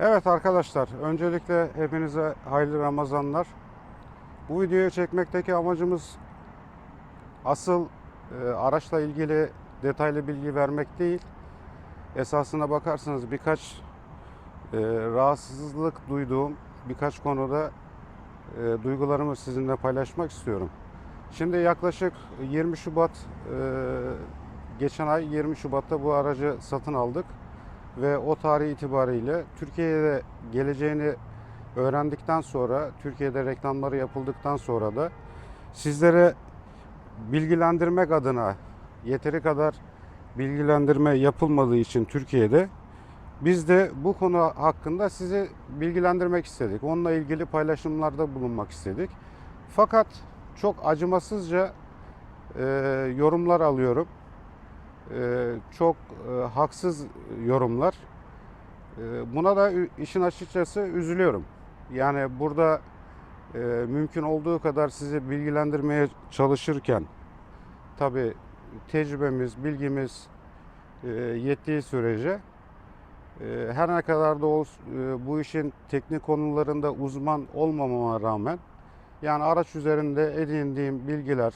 Evet arkadaşlar, öncelikle hepinize hayırlı Ramazanlar. Bu videoyu çekmekteki amacımız asıl e, araçla ilgili detaylı bilgi vermek değil. Esasına bakarsanız birkaç e, rahatsızlık duyduğum birkaç konuda e, duygularımı sizinle paylaşmak istiyorum. Şimdi yaklaşık 20 Şubat e, geçen ay 20 Şubat'ta bu aracı satın aldık ve o tarih itibariyle Türkiye'ye geleceğini öğrendikten sonra, Türkiye'de reklamları yapıldıktan sonra da sizlere bilgilendirmek adına yeteri kadar bilgilendirme yapılmadığı için Türkiye'de biz de bu konu hakkında sizi bilgilendirmek istedik. Onunla ilgili paylaşımlarda bulunmak istedik. Fakat çok acımasızca e, yorumlar alıyorum. E, çok e, haksız yorumlar. E, buna da işin açıkçası üzülüyorum. Yani burada e, mümkün olduğu kadar sizi bilgilendirmeye çalışırken tabi tecrübemiz, bilgimiz e, yettiği sürece her ne kadar da bu işin teknik konularında uzman olmamama rağmen yani araç üzerinde edindiğim bilgiler,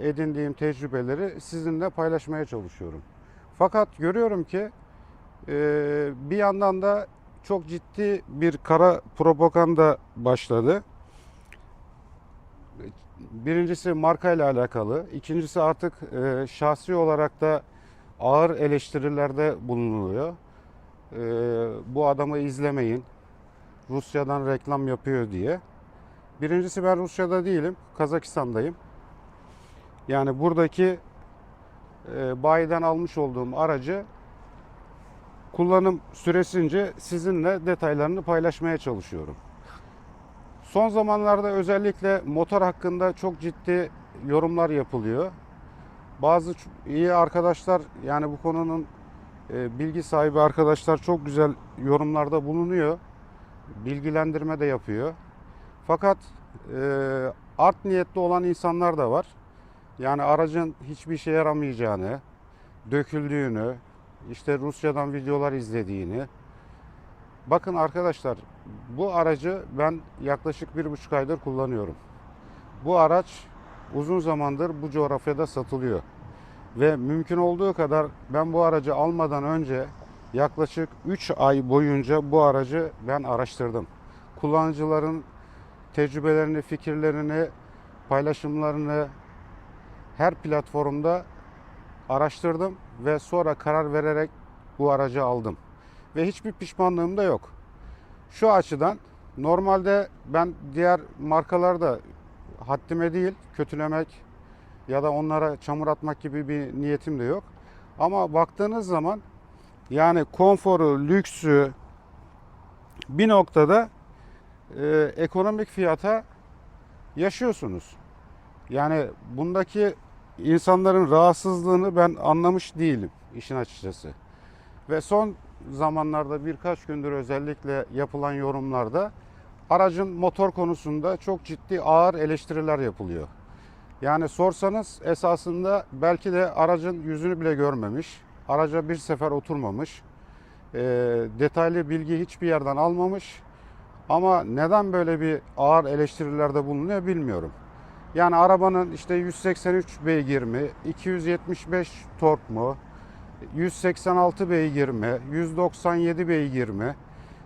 edindiğim tecrübeleri sizinle paylaşmaya çalışıyorum. Fakat görüyorum ki e, bir yandan da çok ciddi bir kara propaganda başladı. Birincisi markayla alakalı, ikincisi artık e, şahsi olarak da ağır eleştirilerde bulunuluyor. E, bu adamı izlemeyin, Rusya'dan reklam yapıyor diye. Birincisi ben Rusya'da değilim, Kazakistan'dayım. Yani buradaki e, bayiden almış olduğum aracı kullanım süresince sizinle detaylarını paylaşmaya çalışıyorum. Son zamanlarda özellikle motor hakkında çok ciddi yorumlar yapılıyor. Bazı iyi arkadaşlar yani bu konunun e, bilgi sahibi arkadaşlar çok güzel yorumlarda bulunuyor. Bilgilendirme de yapıyor. Fakat e, art niyetli olan insanlar da var. Yani aracın hiçbir işe yaramayacağını, döküldüğünü, işte Rusya'dan videolar izlediğini. Bakın arkadaşlar bu aracı ben yaklaşık bir buçuk aydır kullanıyorum. Bu araç uzun zamandır bu coğrafyada satılıyor. Ve mümkün olduğu kadar ben bu aracı almadan önce yaklaşık 3 ay boyunca bu aracı ben araştırdım. Kullanıcıların tecrübelerini, fikirlerini, paylaşımlarını her platformda araştırdım ve sonra karar vererek bu aracı aldım. Ve hiçbir pişmanlığım da yok. Şu açıdan normalde ben diğer markalarda haddime değil kötülemek ya da onlara çamur atmak gibi bir niyetim de yok. Ama baktığınız zaman yani konforu, lüksü bir noktada e, ekonomik fiyata yaşıyorsunuz. Yani bundaki insanların rahatsızlığını ben anlamış değilim işin açıkçası. Ve son zamanlarda birkaç gündür özellikle yapılan yorumlarda aracın motor konusunda çok ciddi ağır eleştiriler yapılıyor. Yani sorsanız esasında belki de aracın yüzünü bile görmemiş, araca bir sefer oturmamış, e, detaylı bilgi hiçbir yerden almamış. Ama neden böyle bir ağır eleştirilerde bulunuyor bilmiyorum. Yani arabanın işte 183 beygir mi, 275 tork mu, 186 beygir mi, 197 beygir mi?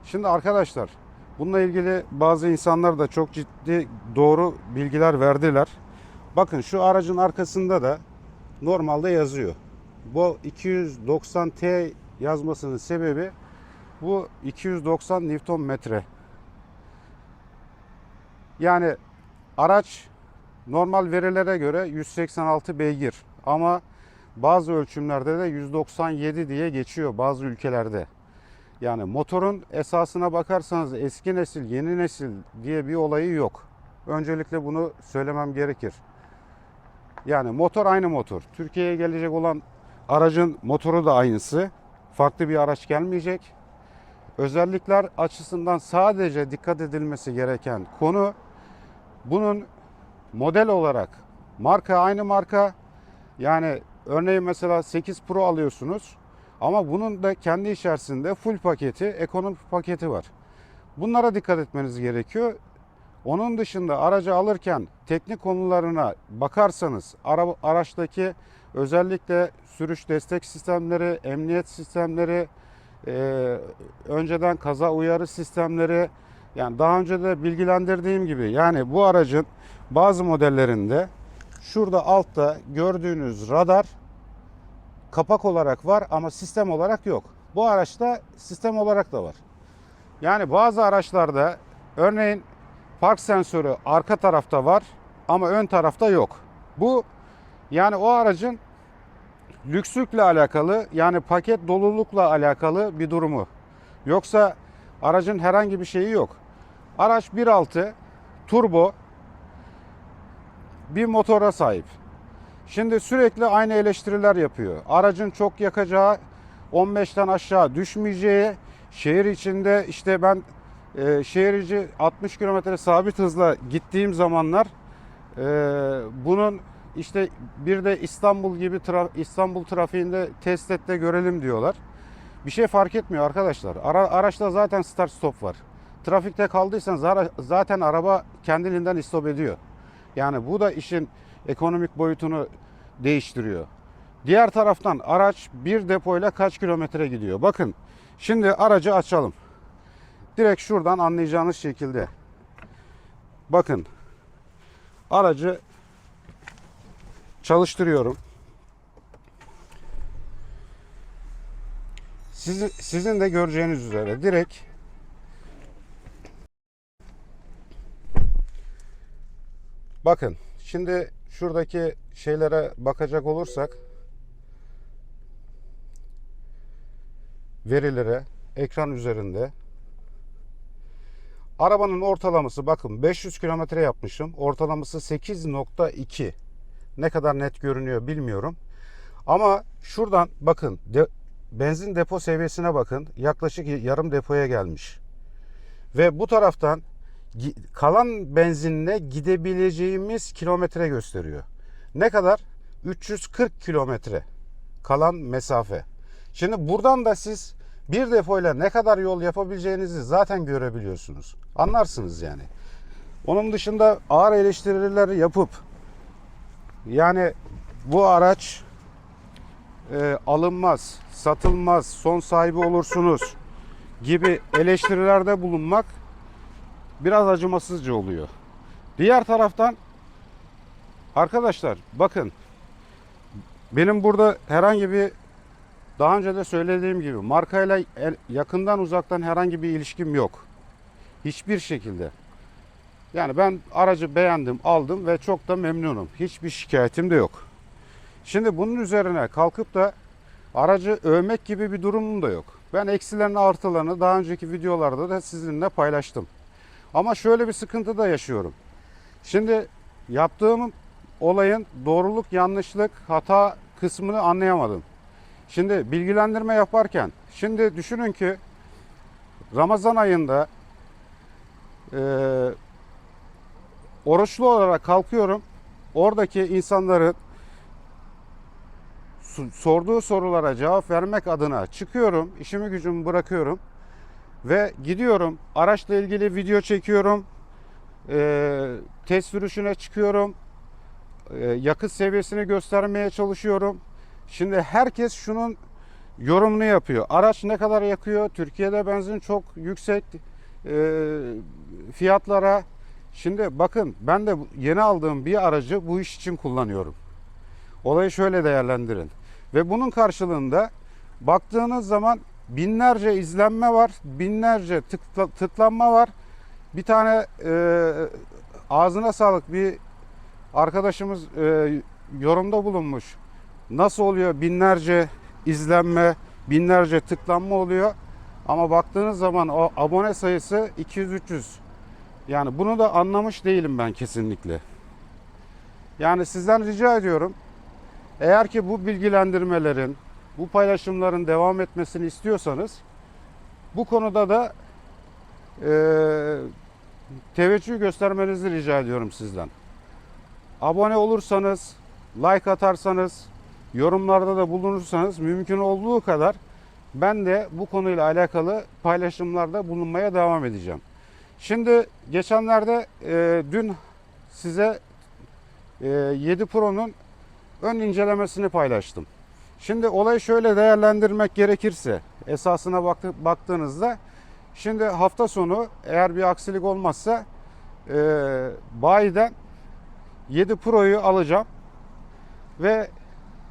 Şimdi arkadaşlar bununla ilgili bazı insanlar da çok ciddi doğru bilgiler verdiler. Bakın şu aracın arkasında da normalde yazıyor. Bu 290T yazmasının sebebi bu 290 Newton metre. Yani araç normal verilere göre 186 beygir ama bazı ölçümlerde de 197 diye geçiyor bazı ülkelerde. Yani motorun esasına bakarsanız eski nesil, yeni nesil diye bir olayı yok. Öncelikle bunu söylemem gerekir. Yani motor aynı motor. Türkiye'ye gelecek olan aracın motoru da aynısı. Farklı bir araç gelmeyecek. Özellikler açısından sadece dikkat edilmesi gereken konu bunun model olarak marka aynı marka yani örneğin mesela 8 Pro alıyorsunuz Ama bunun da kendi içerisinde full paketi, ekonomik paketi var. Bunlara dikkat etmeniz gerekiyor. Onun dışında aracı alırken teknik konularına bakarsanız ara- araçtaki özellikle sürüş destek sistemleri, emniyet sistemleri, e, önceden kaza uyarı sistemleri yani daha önce de bilgilendirdiğim gibi yani bu aracın bazı modellerinde şurada altta gördüğünüz radar kapak olarak var ama sistem olarak yok. Bu araçta sistem olarak da var. Yani bazı araçlarda örneğin park sensörü arka tarafta var ama ön tarafta yok. Bu yani o aracın lükslükle alakalı yani paket dolulukla alakalı bir durumu. Yoksa aracın herhangi bir şeyi yok. Araç 1.6 turbo bir motora sahip. Şimdi sürekli aynı eleştiriler yapıyor. Aracın çok yakacağı, 15'ten aşağı düşmeyeceği, şehir içinde işte ben e, şehir içi 60 kilometre sabit hızla gittiğim zamanlar e, bunun işte bir de İstanbul gibi tra- İstanbul trafiğinde test et de görelim diyorlar. Bir şey fark etmiyor arkadaşlar. Ara, araçta zaten start stop var. Trafikte kaldıysan zaten araba kendiliğinden istop ediyor. Yani bu da işin ekonomik boyutunu değiştiriyor. Diğer taraftan araç bir depoyla kaç kilometre gidiyor? Bakın şimdi aracı açalım. Direkt şuradan anlayacağınız şekilde. Bakın aracı çalıştırıyorum. Sizin, sizin de göreceğiniz üzere direkt Bakın şimdi şuradaki şeylere bakacak olursak verilere ekran üzerinde arabanın ortalaması bakın 500 kilometre yapmışım. Ortalaması 8.2. Ne kadar net görünüyor bilmiyorum. Ama şuradan bakın de- benzin depo seviyesine bakın. Yaklaşık yarım depoya gelmiş. Ve bu taraftan kalan benzinle gidebileceğimiz kilometre gösteriyor. Ne kadar? 340 kilometre kalan mesafe. Şimdi buradan da siz bir depoyla ne kadar yol yapabileceğinizi zaten görebiliyorsunuz. Anlarsınız yani. Onun dışında ağır eleştiriler yapıp yani bu araç e, alınmaz, satılmaz, son sahibi olursunuz gibi eleştirilerde bulunmak biraz acımasızca oluyor. Diğer taraftan arkadaşlar bakın benim burada herhangi bir daha önce de söylediğim gibi markayla yakından uzaktan herhangi bir ilişkim yok. Hiçbir şekilde. Yani ben aracı beğendim, aldım ve çok da memnunum. Hiçbir şikayetim de yok. Şimdi bunun üzerine kalkıp da aracı övmek gibi bir durumum da yok. Ben eksilerini artılarını daha önceki videolarda da sizinle paylaştım. Ama şöyle bir sıkıntı da yaşıyorum. Şimdi yaptığım olayın doğruluk, yanlışlık, hata kısmını anlayamadım. Şimdi bilgilendirme yaparken, şimdi düşünün ki Ramazan ayında e, oruçlu olarak kalkıyorum. Oradaki insanların sorduğu sorulara cevap vermek adına çıkıyorum, işimi gücümü bırakıyorum ve gidiyorum. Araçla ilgili video çekiyorum, e, test sürüşüne çıkıyorum, e, yakıt seviyesini göstermeye çalışıyorum. Şimdi herkes şunun yorumunu yapıyor. Araç ne kadar yakıyor? Türkiye'de benzin çok yüksek e, fiyatlara. Şimdi bakın ben de yeni aldığım bir aracı bu iş için kullanıyorum. Olayı şöyle değerlendirin. Ve bunun karşılığında baktığınız zaman binlerce izlenme var, binlerce tıkla- tıklanma var. Bir tane e, ağzına sağlık bir arkadaşımız e, yorumda bulunmuş. Nasıl oluyor binlerce izlenme, binlerce tıklanma oluyor. Ama baktığınız zaman o abone sayısı 200-300. Yani bunu da anlamış değilim ben kesinlikle. Yani sizden rica ediyorum. Eğer ki bu bilgilendirmelerin, bu paylaşımların devam etmesini istiyorsanız bu konuda da e, teveccüh göstermenizi rica ediyorum sizden. Abone olursanız, like atarsanız, yorumlarda da bulunursanız mümkün olduğu kadar ben de bu konuyla alakalı paylaşımlarda bulunmaya devam edeceğim. Şimdi geçenlerde e, dün size e, 7 Pro'nun ön incelemesini paylaştım. Şimdi olayı şöyle değerlendirmek gerekirse esasına baktı, baktığınızda şimdi hafta sonu eğer bir aksilik olmazsa e, bayiden 7 Pro'yu alacağım ve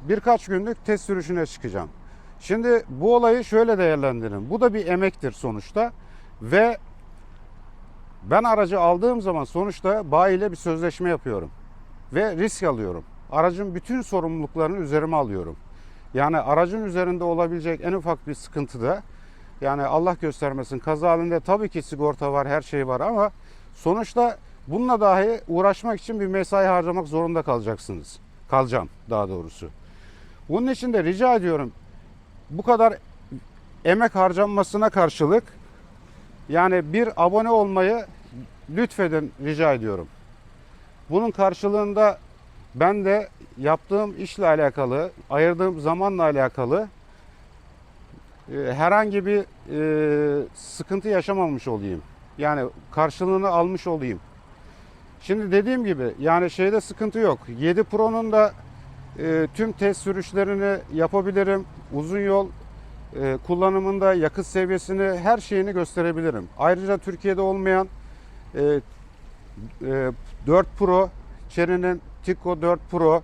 birkaç günlük test sürüşüne çıkacağım. Şimdi bu olayı şöyle değerlendirin. Bu da bir emektir sonuçta ve ben aracı aldığım zaman sonuçta bayi ile bir sözleşme yapıyorum ve risk alıyorum. Aracın bütün sorumluluklarını üzerime alıyorum. Yani aracın üzerinde olabilecek en ufak bir sıkıntıda yani Allah göstermesin kaza halinde tabii ki sigorta var her şey var ama sonuçta bununla dahi uğraşmak için bir mesai harcamak zorunda kalacaksınız. Kalacağım daha doğrusu. Bunun için de rica ediyorum bu kadar emek harcanmasına karşılık yani bir abone olmayı lütfedin rica ediyorum. Bunun karşılığında ben de yaptığım işle alakalı, ayırdığım zamanla alakalı e, herhangi bir e, sıkıntı yaşamamış olayım. Yani karşılığını almış olayım. Şimdi dediğim gibi yani şeyde sıkıntı yok. 7 Pro'nun da e, tüm test sürüşlerini yapabilirim. Uzun yol kullanımında yakıt seviyesini her şeyini gösterebilirim. Ayrıca Türkiye'de olmayan e, e, 4 Pro, Chery'nin Tico 4 Pro e,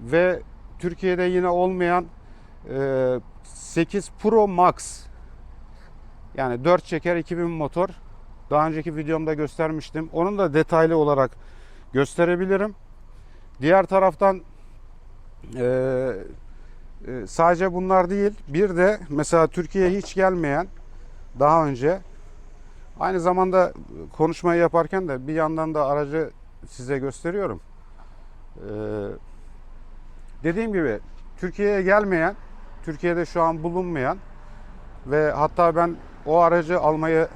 ve Türkiye'de yine olmayan e, 8 Pro Max yani 4 çeker 2000 motor. Daha önceki videomda göstermiştim. Onun da detaylı olarak gösterebilirim. Diğer taraftan e, e, sadece bunlar değil. Bir de mesela Türkiye'ye hiç gelmeyen daha önce aynı zamanda konuşmayı yaparken de bir yandan da aracı size gösteriyorum. E, dediğim gibi Türkiye'ye gelmeyen, Türkiye'de şu an bulunmayan ve hatta ben o aracı almayı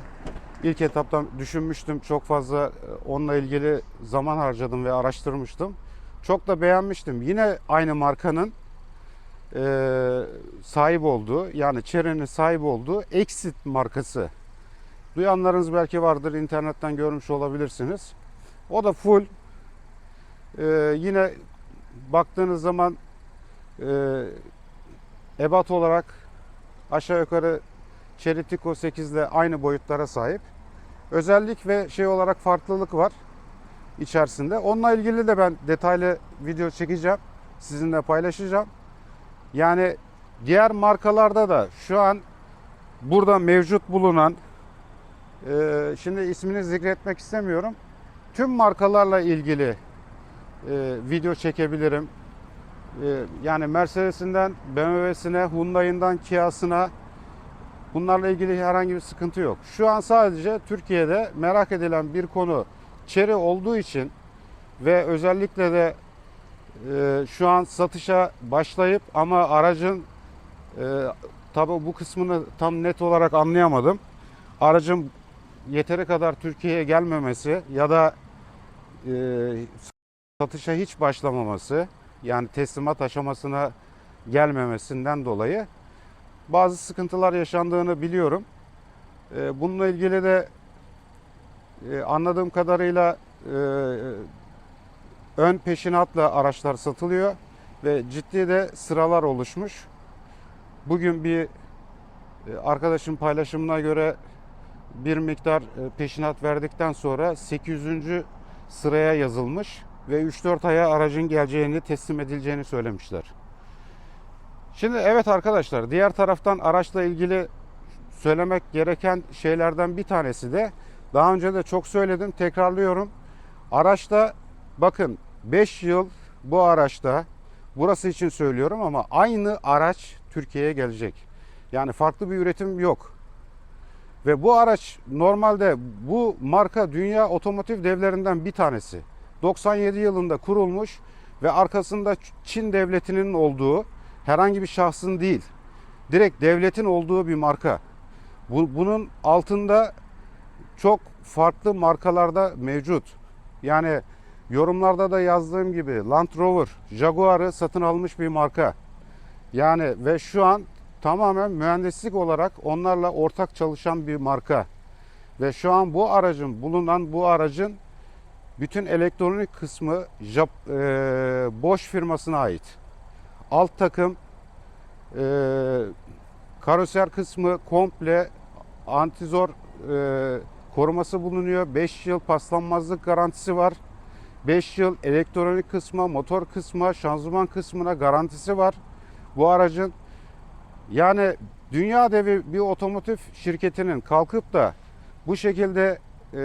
ilk etapta düşünmüştüm. Çok fazla e, onunla ilgili zaman harcadım ve araştırmıştım. Çok da beğenmiştim. Yine aynı markanın e, sahip olduğu yani Chery'nin sahip olduğu Exit markası. Duyanlarınız belki vardır. internetten görmüş olabilirsiniz. O da full e, yine baktığınız zaman e, ebat olarak aşağı yukarı Chery Tico 8 ile aynı boyutlara sahip. Özellik ve şey olarak farklılık var içerisinde. Onunla ilgili de ben detaylı video çekeceğim. Sizinle paylaşacağım. Yani diğer markalarda da şu an burada mevcut bulunan e, şimdi ismini zikretmek istemiyorum. Tüm markalarla ilgili e, video çekebilirim. E, yani Mercedes'inden BMW'sine, Hyundai'nden Kia'sına bunlarla ilgili herhangi bir sıkıntı yok. Şu an sadece Türkiye'de merak edilen bir konu Chery olduğu için ve özellikle de e, şu an satışa başlayıp ama aracın e, tabi bu kısmını tam net olarak anlayamadım. Aracın yeteri kadar Türkiye'ye gelmemesi ya da satışa hiç başlamaması yani teslimat aşamasına gelmemesinden dolayı bazı sıkıntılar yaşandığını biliyorum. E, bununla ilgili de e, anladığım kadarıyla e, ön peşinatla araçlar satılıyor ve ciddi de sıralar oluşmuş. Bugün bir e, arkadaşın paylaşımına göre bir miktar e, peşinat verdikten sonra 800. sıraya yazılmış ve 3-4 aya aracın geleceğini, teslim edileceğini söylemişler. Şimdi evet arkadaşlar diğer taraftan araçla ilgili söylemek gereken şeylerden bir tanesi de daha önce de çok söyledim tekrarlıyorum. Araçta bakın 5 yıl bu araçta burası için söylüyorum ama aynı araç Türkiye'ye gelecek. Yani farklı bir üretim yok. Ve bu araç normalde bu marka dünya otomotiv devlerinden bir tanesi. 97 yılında kurulmuş ve arkasında Çin devletinin olduğu herhangi bir şahsın değil. Direkt devletin olduğu bir marka. Bu, bunun altında çok farklı markalarda mevcut. Yani yorumlarda da yazdığım gibi Land Rover, Jaguar'ı satın almış bir marka. Yani ve şu an tamamen mühendislik olarak onlarla ortak çalışan bir marka. Ve şu an bu aracın bulunan bu aracın bütün elektronik kısmı Jap, e, Bosch firmasına ait. Alt takım e, karoser kısmı komple antizor e, koruması bulunuyor. 5 yıl paslanmazlık garantisi var. 5 yıl elektronik kısma, motor kısma, şanzıman kısmına garantisi var. Bu aracın yani dünya devi bir otomotiv şirketinin kalkıp da bu şekilde e,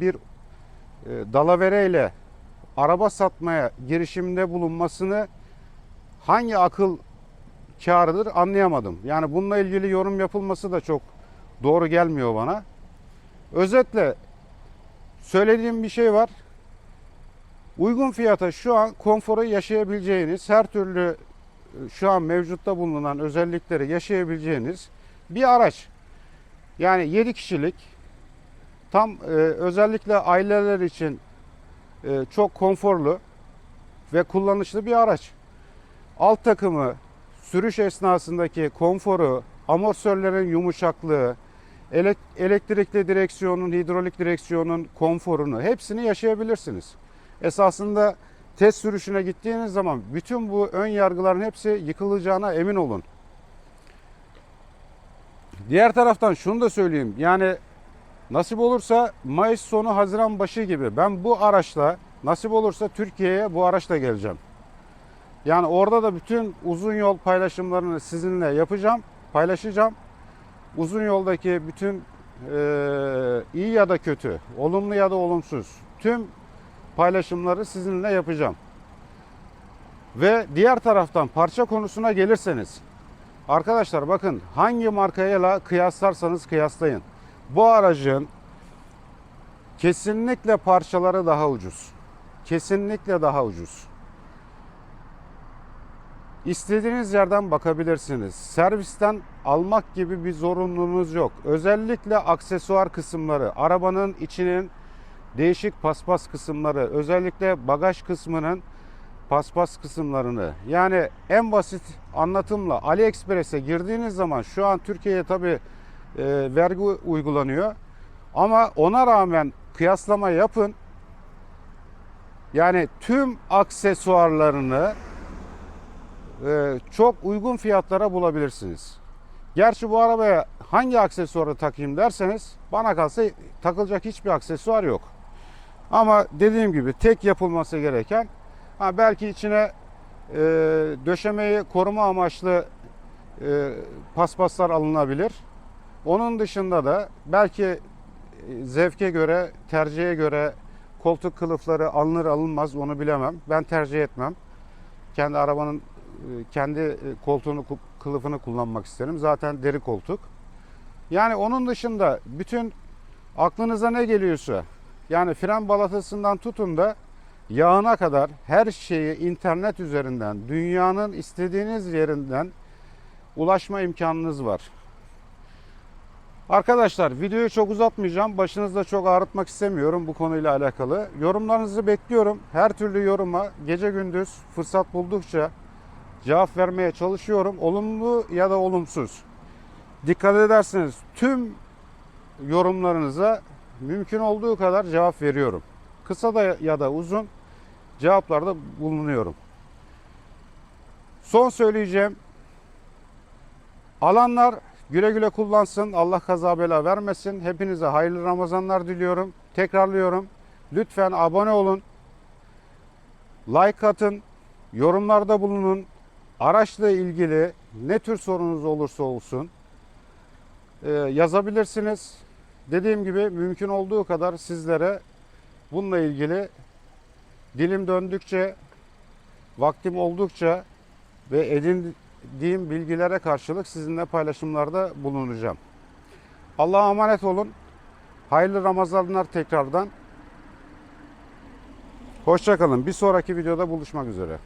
bir e, dalavereyle araba satmaya girişimde bulunmasını hangi akıl kârıdır anlayamadım. Yani bununla ilgili yorum yapılması da çok doğru gelmiyor bana. Özetle söylediğim bir şey var. Uygun fiyata şu an konforu yaşayabileceğiniz, her türlü şu an mevcutta bulunan özellikleri yaşayabileceğiniz bir araç. Yani 7 kişilik tam e, özellikle aileler için e, çok konforlu ve kullanışlı bir araç. Alt takımı, sürüş esnasındaki konforu, amortisörlerin yumuşaklığı, elek- elektrikli direksiyonun, hidrolik direksiyonun konforunu hepsini yaşayabilirsiniz. Esasında test sürüşüne gittiğiniz zaman bütün bu ön yargıların hepsi yıkılacağına emin olun. Diğer taraftan şunu da söyleyeyim. Yani nasip olursa Mayıs sonu Haziran başı gibi ben bu araçla nasip olursa Türkiye'ye bu araçla geleceğim. Yani orada da bütün uzun yol paylaşımlarını sizinle yapacağım, paylaşacağım. Uzun yoldaki bütün e, iyi ya da kötü, olumlu ya da olumsuz tüm paylaşımları sizinle yapacağım. Ve diğer taraftan parça konusuna gelirseniz arkadaşlar bakın hangi markayla kıyaslarsanız kıyaslayın. Bu aracın kesinlikle parçaları daha ucuz. Kesinlikle daha ucuz. İstediğiniz yerden bakabilirsiniz. Servisten almak gibi bir zorunluluğunuz yok. Özellikle aksesuar kısımları, arabanın içinin değişik paspas kısımları, özellikle bagaj kısmının paspas kısımlarını yani en basit anlatımla AliExpress'e girdiğiniz zaman şu an Türkiye'ye tabi e, vergi uygulanıyor. Ama ona rağmen kıyaslama yapın. Yani tüm aksesuarlarını e, çok uygun fiyatlara bulabilirsiniz. Gerçi bu arabaya hangi aksesuarı takayım derseniz bana kalsa takılacak hiçbir aksesuar yok. Ama dediğim gibi tek yapılması gereken ha belki içine e, döşemeyi koruma amaçlı e, paspaslar alınabilir. Onun dışında da belki e, zevke göre, tercihe göre koltuk kılıfları alınır alınmaz onu bilemem. Ben tercih etmem. Kendi arabanın e, kendi e, koltuğunu kılıfını kullanmak isterim. Zaten deri koltuk. Yani onun dışında bütün aklınıza ne geliyorsa yani fren balatasından tutun da yağına kadar her şeyi internet üzerinden dünyanın istediğiniz yerinden ulaşma imkanınız var. Arkadaşlar videoyu çok uzatmayacağım. Başınızda çok ağrıtmak istemiyorum bu konuyla alakalı. Yorumlarınızı bekliyorum. Her türlü yoruma gece gündüz fırsat buldukça cevap vermeye çalışıyorum. Olumlu ya da olumsuz. Dikkat ederseniz tüm yorumlarınıza mümkün olduğu kadar cevap veriyorum. Kısa da ya da uzun cevaplarda bulunuyorum. Son söyleyeceğim. Alanlar güle güle kullansın. Allah kaza bela vermesin. Hepinize hayırlı Ramazanlar diliyorum. Tekrarlıyorum. Lütfen abone olun. Like atın. Yorumlarda bulunun. Araçla ilgili ne tür sorunuz olursa olsun e, yazabilirsiniz. Dediğim gibi mümkün olduğu kadar sizlere bununla ilgili dilim döndükçe, vaktim oldukça ve edindiğim bilgilere karşılık sizinle paylaşımlarda bulunacağım. Allah'a emanet olun. Hayırlı Ramazanlar tekrardan. Hoşçakalın. Bir sonraki videoda buluşmak üzere.